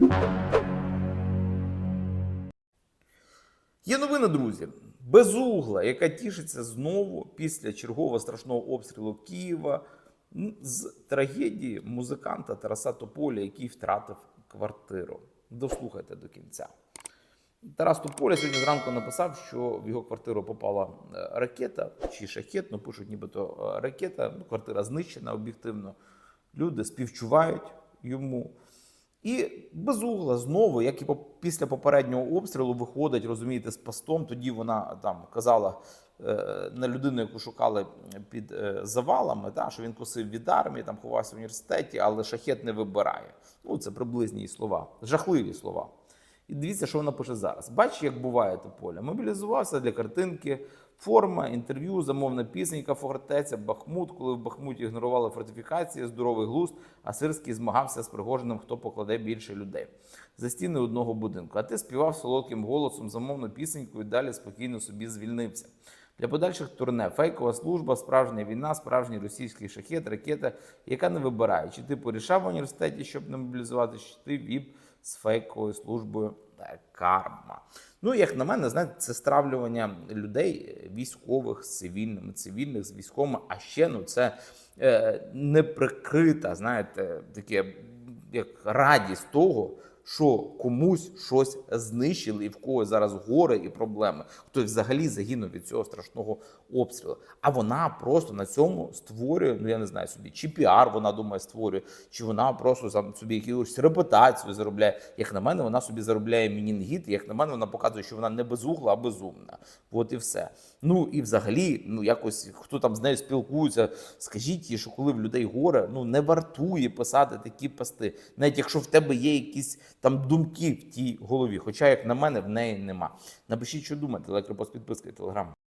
Є новина, друзі. Безугла, яка тішиться знову після чергового страшного обстрілу Києва з трагедії музиканта Тараса Тополя, який втратив квартиру. Дослухайте до кінця. Тарас Тополя сьогодні зранку написав, що в його квартиру попала е, ракета чи шахет, ну пишуть, нібито е, ракета. Квартира знищена об'єктивно. Люди співчувають йому. І безугла знову, як і після попереднього обстрілу, виходить, розумієте, з постом. Тоді вона там казала е, на людину, яку шукали під е, завалами, та, що він косив від армії, там ховався в університеті, але шахет не вибирає. Ну, це приблизні слова, жахливі слова. І дивіться, що вона пише зараз. Бачиш, як буває Тополя. Мобілізувався для картинки, форма, інтерв'ю, замовна пісенька, фортеця, Бахмут, коли в Бахмуті ігнорували фортифікації, здоровий глузд, а Сирський змагався з Пригожиним, хто покладе більше людей за стіни одного будинку. А ти співав солодким голосом замовну пісеньку і далі спокійно собі звільнився. Для подальших турне фейкова служба, справжня війна, справжній російський шахет, ракета, яка не вибирає, чи ти порішав в університеті, щоб не мобілізувати, чи ти віп з фейковою службою та карма. Ну, як на мене, знаєте, це стравлювання людей, військових з цивільними, цивільних з військовими, а ще ну це е, неприкрита, знаєте, таке як радість того, що комусь щось знищили, і в когось зараз горе і проблеми. Хтось взагалі загинув від цього страшного обстрілу. А вона просто на цьому створює, ну я не знаю собі, чи піар вона думає створює, чи вона просто собі якусь репутацію заробляє. Як на мене, вона собі заробляє мінінгіт, як на мене, вона показує, що вона не безугла, а безумна. От і все. Ну і взагалі, ну якось хто там з нею спілкується, скажіть їй, що коли в людей горе, ну не вартує писати такі пости, навіть якщо в тебе є якісь там думки в тій голові. Хоча, як на мене, в неї нема. Напишіть, що думаєте, лайк, репост, телеграм.